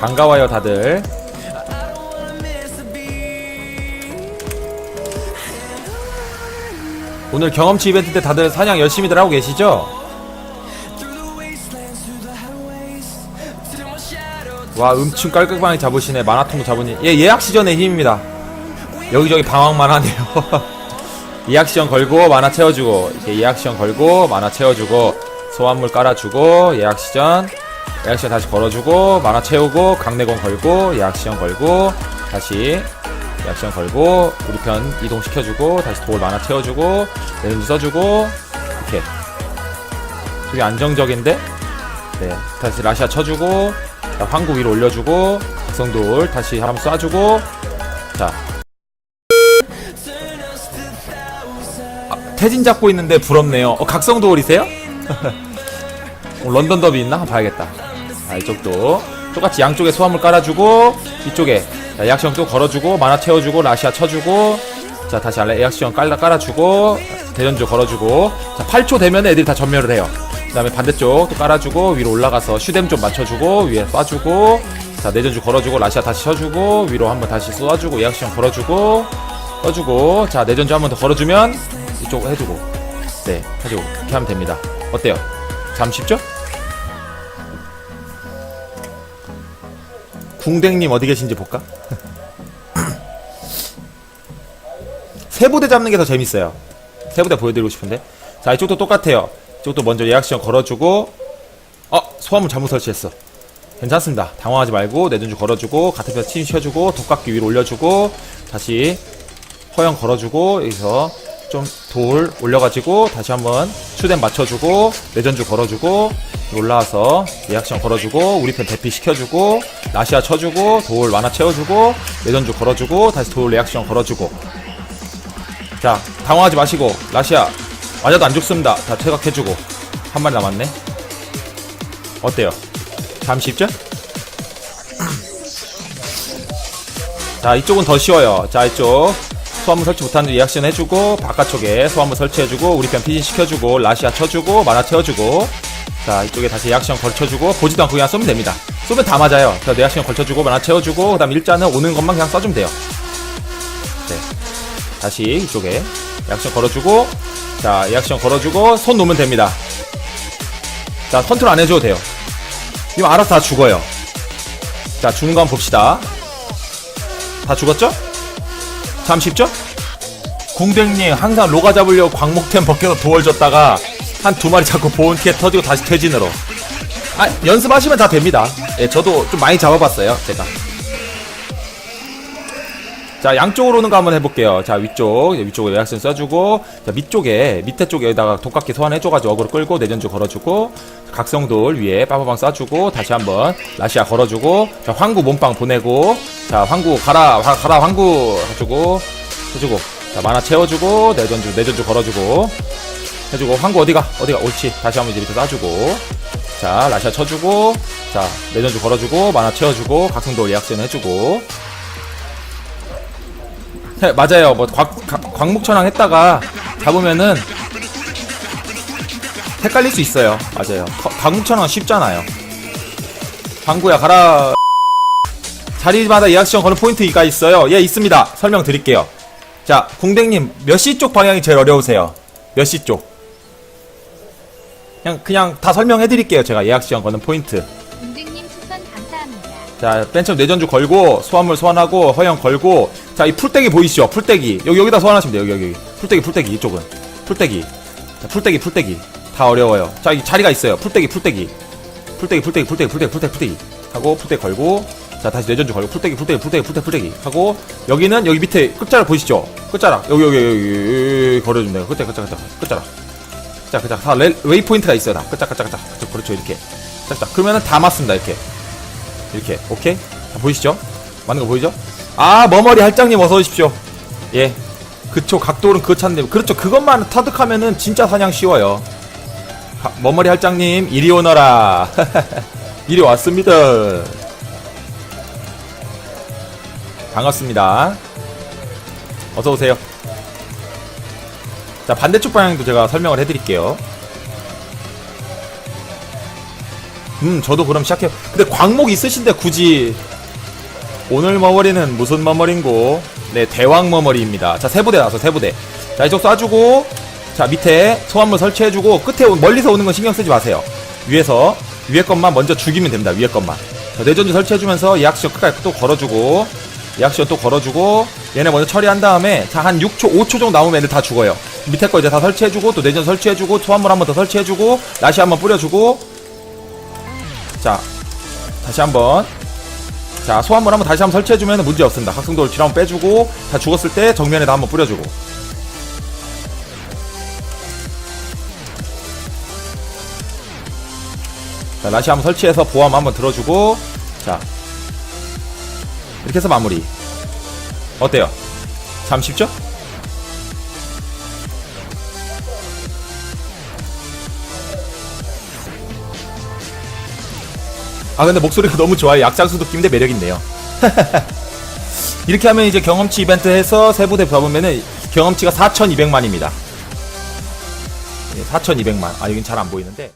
반가워요 다들. 오늘 경험치 이벤트 때 다들 사냥 열심히들 하고 계시죠? 와 음층 깔끔하게 잡으시네. 마라톤도 잡으니. 예 예약 시전의 힘입니다. 여기저기 방황만 하네요. 예약 시전 걸고 만화 채워주고 이렇게 예약 시전 걸고 만화 채워주고 소환물 깔아주고 예약 시전 예약 시전 다시 걸어주고 만화 채우고 강내공 걸고 예약 시전 걸고 다시 예약 시전 걸고 우리 편 이동 시켜주고 다시 돌 만화 채워주고 레인지 써주고 이렇게. 되게 안정적인데? 네 다시 라시아 쳐주고 자, 황구 위로 올려주고 각성돌 다시 한번 쏴주고 자. 아, 태진 잡고 있는데 부럽네요. 어, 각성돌이세요? 어, 런던 더비 있나? 한번 봐야겠다. 아 이쪽도. 똑같이 양쪽에 소화물 깔아주고 이쪽에 자, 예약시험 또 걸어주고 만화 채워주고 라시아 쳐주고 자 다시 알레 예약시험 깔아, 깔아주고 대전주 걸어주고. 자 8초 되면 애들이 다 전멸을 해요. 그 다음에 반대쪽 또 깔아주고 위로 올라가서 슈댐 좀 맞춰주고 위에 쏴주고 자 내전주 걸어주고 라시아 다시 쳐주고 위로 한번 다시 쏴주고 예약시험 걸어주고 써주고. 자 내전주 한번 더 걸어주면 이쪽 해주고. 네 해주고. 이렇게 하면 됩니다. 어때요? 참 쉽죠? 궁댕님 어디 계신지 볼까? 세부대 잡는 게 더 재밌어요. 세부대 보여드리고 싶은데. 자, 이쪽도 똑같아요. 이쪽도 먼저 예약 시간 걸어주고, 어, 소화물 잘못 설치했어. 괜찮습니다. 당황하지 말고, 내전주 걸어주고, 같은 편팀 쉬어주고, 독각기 위로 올려주고, 다시 허영 걸어주고, 여기서 좀 돌 올려가지고, 다시 한번 추댐 맞춰주고, 내전주 걸어주고, 올라와서 시간 걸어주고, 우리 편 대피 시켜주고, 라시아 쳐주고, 돌 완화 채워주고, 내전주 걸어주고, 다시 돌 시간 걸어주고, 자, 당황하지 마시고 라시아 맞아도 안 죽습니다. 다 퇴각해주고 한 마리 남았네. 어때요? 참 쉽죠? 자, 이쪽은 더 쉬워요. 자, 이쪽 소환물 설치 못하는 리액션 해주고 바깥쪽에 소환물 설치해주고 우리 편 피진 시켜주고 라시아 쳐주고 만화 채워주고 자, 이쪽에 다시 리액션 걸쳐주고 보지도 않고 그냥 쏘면 됩니다. 쏘면 다 맞아요. 자, 리액션 걸쳐주고 만화 채워주고 그 다음 일자는 오는 것만 그냥 써주면 돼요. 네. 다시 이쪽에 약션 걸어주고 자 약션 걸어주고 손 놓으면 됩니다 자 컨트롤 안 해줘도 돼요 이거 알아서 다 죽어요 자 죽는 거 한번 봅시다 다 죽었죠? 참 쉽죠? 궁댕님 항상 로가 잡으려고 광목템 벗겨서 도월 줬다가 한 두 마리 잡고 보온티에 터지고 다시 퇴진으로. 아 연습하시면 다 됩니다. 예 저도 좀 많이 잡아봤어요 제가 자 양쪽으로 오는 거 한번 해볼게요. 자 위쪽 위쪽에 외곽선 써주고 자 밑쪽에 밑에 쪽에다가 독각기 소환해줘가지고 어그로 끌고 내전주 걸어주고 각성돌 위에 빠바방 쏴주고 다시 한번 라시아 걸어주고 자 황구 몸빵 보내고 자 황구 가라 화, 가라 황구 해주고 해주고 자 만화 채워주고 내전주 내전주 걸어주고 해주고 황구 어디가? 어디가? 옳지. 다시 한번 이제 밑에 쏴주고 자 라시아 쳐주고 자 내전주 걸어주고 만화 채워주고 각성돌 예약선 해주고 네, 맞아요. 뭐 광, 각- 광목천왕 했다가 잡으면은 헷갈릴 수 있어요. 맞아요. 거- 광목천왕 쉽잖아요. 광구야 가라. 자리마다 예약 시간 거는 포인트가 있어요. 예, 있습니다. 설명 드릴게요. 자, 궁댕님 몇 시 쪽 방향이 제일 어려우세요? 몇 시 쪽? 그냥 그냥 다 설명해 드릴게요. 제가 예약 시간 거는 포인트. 자, 벤처 내전주 걸고 소환물 소환하고 허영 걸고 자, 이 풀떼기 보이시죠? 풀떼기. 여기 여기다 소환하시면 돼요. 여기 여기. 풀떼기 풀떼기 이쪽은. 풀떼기. 자, 풀떼기 풀떼기. 다 어려워요. 자, 이 자리가 있어요. 풀떼기 풀떼기. 풀떼기 풀떼기 풀떼기 풀떼기 풀떼기 풀떼기. 하고 풀떼기 걸고 자, 다시 내전주 걸고 풀떼기 풀떼기 풀떼기 풀떼기 풀떼기 하고 여기는 여기 밑에 끝자락 보이시죠? 끝자락. 여기 여기 여기, 여기, 걸어 주면 돼요. 끝자락 끝자락 끝자락. 끝자락. 자, 그자 다 레, 웨이 포인트가 있어요. 다 끝자락 끝자락 끝자락. 그렇죠. 이렇게. 자, 그러면은 다 맞습니다. 이렇게. 이렇게 오케이? 다 보이시죠? 맞는 거 보이죠? 아 머머리 할장님 어서 오십시오. 예. 그쵸 각도는 그거 찾는데 그렇죠. 그것만 터득하면은 진짜 사냥 쉬워요. 하, 머머리 할장님 이리 오너라. 이리 왔습니다. 반갑습니다. 어서 오세요. 자 반대쪽 방향도 제가 설명을 해드릴게요 음 저도 그럼 시작해요. 근데 광목 있으신데 굳이 오늘 머머리는 무슨 머머리인고? 네 대왕 머머리입니다. 자 세부대 나서 세부대. 자 이쪽 쏴주고 자 밑에 소환물 설치해주고 끝에 오- 멀리서 오는 건 신경 쓰지 마세요. 위에서 위에 것만 먼저 죽이면 됩니다 위에 것만. 자, 내전지 설치해주면서 예약시간 끝까지 또 걸어주고 예약시간 또 걸어주고 얘네 먼저 처리한 다음에 자 한 6초 5초 정도 남으면 애들 다 죽어요. 밑에 거 이제 다 설치해주고 또 내전 설치해주고 소환물 한 번 더 설치해주고 나시 한 번 뿌려주고 자 다시 한번. 자 소환물 한번 다시 한번 설치해주면 문제 없습니다. 각성도 올치 한번 빼주고 다 죽었을 때 정면에다 한번 뿌려주고. 자 다시 한번 설치해서 보암 한번 들어주고. 자 이렇게 해서 마무리. 어때요? 참 쉽죠? 아 근데 목소리가 너무 좋아요. 약장수 느낌인데 매력 있네요. 이렇게 하면 이제 경험치 이벤트 해서 세부대 잡으면은 경험치가 4200만입니다. 4200만. 아 여긴 잘 안 보이는데